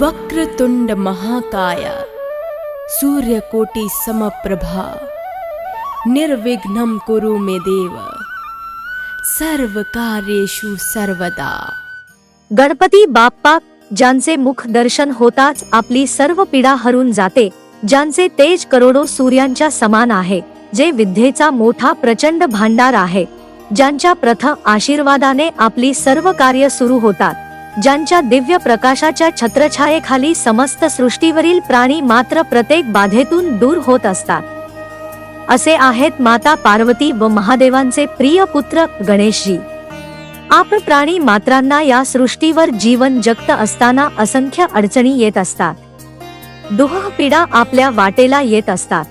वक्रतुंड महाकाय सूर्यकोटी समप्रभा निर्विघ्नं कुरु मे देव सर्वकार्येषु सर्वदा। गणपती बाप्पा ज्यांचे मुख दर्शन होताच आपली सर्व पीडा हरून जाते ज्यांचे तेज करोडो सूर्यांच्या समान आहे जे विद्येचा मोठा प्रचंड भांडार आहे. ज्यांच्या प्रथम आशीर्वादाने आपली सर्व कार्य सुरू होतात ज्यांच्या दिव्य प्रकाशाच्या छत्रछायेखाली समस्त सृष्टीवरील प्राणी मात्र प्रत्येक बाधेतून दूर होत असतात. असे आहेत माता पार्वती व महादेवांचे प्रिय पुत्र गणेशजी. आपण प्राणी मात्रांना या सृष्टीवर जीवन जगत असताना असंख्य अडचणी येत असतात. दुह पीडा आपल्या वाटेला येत असतात.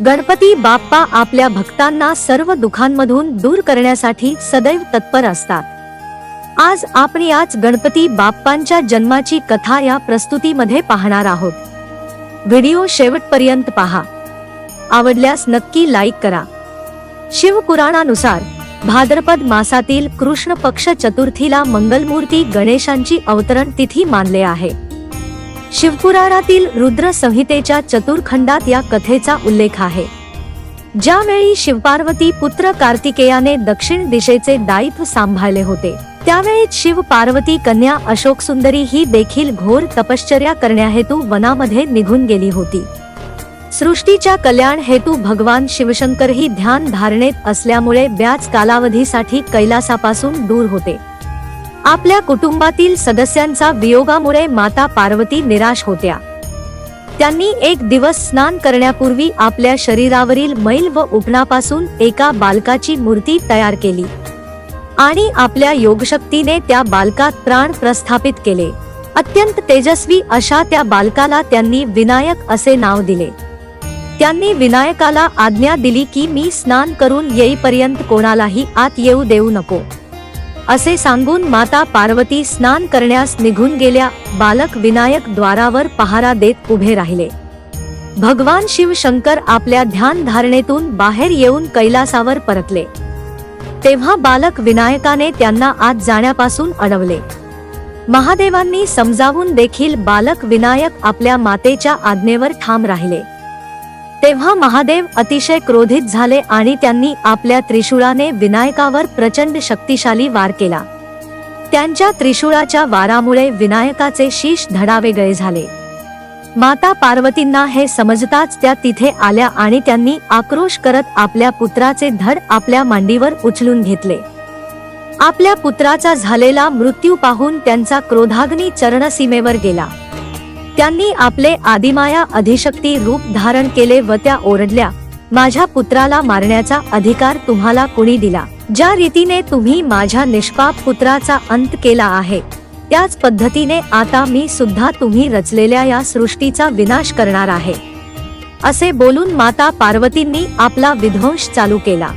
गणपती बाप्पा आपल्या भक्तांना सर्व दुखांमधून दूर करण्यासाठी सदैव तत्पर असतात. आज आपण याच गणपती बाप्पांच्या जन्माची कथा या प्रस्तुतीमध्ये पाहणार आहोत. व्हिडिओ शेवटपर्यंत पहा. आवडल्यास नक्की लाईक करा. शिवपुराणानुसार भाद्रपद मासातील कृष्ण पक्ष चतुर्थीला मंगलमूर्ती गणेशांची अवतरण तिथी मानले आहे. शिवपुराणातील रुद्र संहितेच्या चतुर्खंडात या कथेचा उल्लेख आहे. ज्यावेळी शिवपार्वती पुत्र कार्तिकेयाने दक्षिण दिशेचे दायित्व सांभाळले होते त्यावेळी शिव पार्वती कन्या अशोक सुंदरी ही देखील घोर तपश्चर्या करण्याहेतू वनामध्ये निघून गेली होती. सृष्टीच्या कल्याण हेतू भगवान शिवशंकर ही ध्यान धारणेत असल्यामुळे ब्याच कालावधीसाठी कैलासापासून दूर होते. आपल्या कुटुंबातील सदस्यांचा वियोगामुळे माता पार्वती निराश होत्या. त्यांनी एक दिवस स्नान करण्यापूर्वी आपल्या शरीरावरील मैल व उपणापासून एका बालकाची मूर्ती तयार केली आणि आपल्या योगशक्तीने त्या बालकात प्राण प्रस्थापित केले. अत्यंत तेजस्वी अशा त्या बालकाला त्यांनी विनायक असे नाव दिले. त्यांनी विनायकाला आज्ञा दिली की मी स्नान करून येईपर्यंत कोणालाही आत येऊ देऊ नको. असे सांगून माता पार्वती स्नान करण्यास निघून गेल्या बालक विनायक द्वारावर पहारा देत उभे राहिले. भगवान शिव शंकर आपल्या ध्यान धारणेतून बाहेर येऊन कैलासावर परतले. तेव्हा बालक विनायकाने त्यांना आत जाण्यापासून अडवले. महादेवांनी समजावून देखील बालक विनायक आपल्या मातेच्या आज्ञेवर ठाम राहिले. तेव्हा महादेव अतिशय क्रोधित झाले आणि त्यांनी आपल्या त्रिशूळाने विनायकावर प्रचंड शक्तिशाली वार केला. त्यांच्या त्रिशूळाच्या वारामुळे विनायकाचे शीश धडावेगळे झाले. माता पार्वतींना हे समजताच त्या तिथे आल्या आणि त्यांनी आक्रोश करत आपल्या पुत्राचे धड आपल्या मांडीवर उचलून घेतले. आपल्या पुत्राचा झालेला मृत्यू पाहून त्यांचा क्रोधाग्नी चरणसीमेवर गेला. त्यांनी आपले आदिमाया अधिशक्ती रूप धारण केले व त्या ओरडल्या माझ्या पुत्राला मारण्याचा अधिकार तुम्हाला कुणी दिला? ज्या रीतीने तुम्ही माझ्या निष्पाप पुत्राचा अंत केला आहे त्याच पद्धतीने आता मी सुद्धा तुम्ही रचलेल्या या सृष्टीचा विनाश करणार आहे. असे बोलून माता पार्वतींनी आपला विध्वंस चालू केला.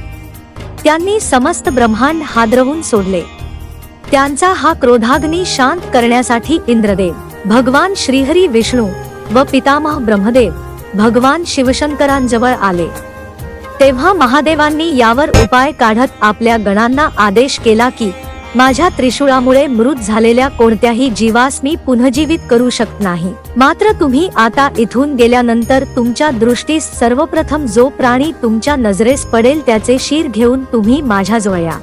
त्यांनी समस्त ब्रह्मांड हादरवून सोडले. त्यांचा हा क्रोधाग्नी शांत करण्यासाठी इंद्रदेव भगवान श्रीहरी विष्णू व पितामह ब्रह्मदेव भगवान शिवशंकरांजवळ आले. तेव्हा महादेवांनी यावर उपाय काढत आपल्या गणांना आदेश केला की माझ्या त्रिशूळामुळे मृत झालेल्या कोणत्याही जीवास मी पुनर्जीवित करू शकत नाही. मात्र तुम्ही आता इथून गेल्यानंतर तुमच्या दृष्टीस सर्वप्रथम जो प्राणी तुमच्या नजरेस पडेल त्याचे शीर घेऊन तुम्ही माझ्याजवळ या.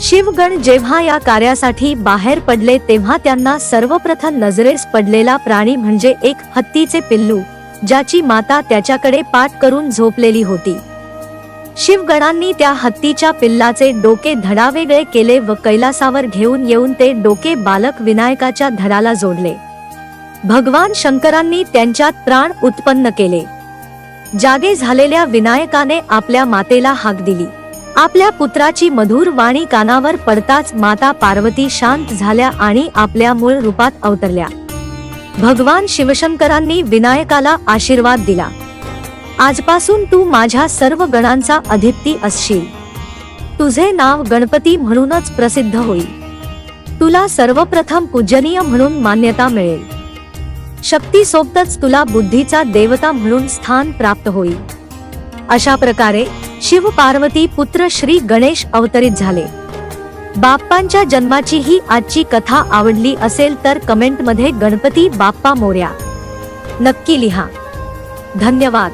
शिवगण जेव्हा या कार्यासाठी बाहेर पडले तेव्हा त्यांना सर्वप्रथम नजरेस पडलेला प्राणी म्हणजे एक हत्तीचे पिल्लू ज्याची माता त्याच्याकडे पाठ करून झोपलेली होती. शिवगणांनी त्या हत्तीच्या पिल्लाचे डोके धडावेगळे केले व कैलासावर घेऊन येऊन ते डोके बालक विनायकाच्या धडाला जोडले. भगवान शंकरांनी त्यांच्यात प्राण उत्पन्न केले. जागे झालेल्या विनायकाने आपल्या मातेला हाक दिली. आपल्या पुत्राची मधुर वाणी कानावर पडताच माता पार्वती शांत झाल्या आणि आपल्या मूळ रूपात अवतरल्या. भगवान शिवशंकरांनी विनायकाला आशीर्वाद दिला. आजपासून तू माझ्या सर्व गणांचा अधिपती असशील. तुझे नाव गणपती म्हणूनच प्रसिद्ध होईल. तुला सर्वप्रथम पूजनीय म्हणून मान्यता मिळेल. शक्तीसोबतच तुला बुद्धीचा देवता म्हणून स्थान प्राप्त होईल. अशा प्रकारे शिव पार्वती पुत्र श्री गणेश अवतरित झाले. बाप्पांच्या जन्माची ही आजची कथा आवडली असेल तर कमेंटमध्ये गणपती बाप्पा मोर्या. नक्की लिहा. धन्यवाद.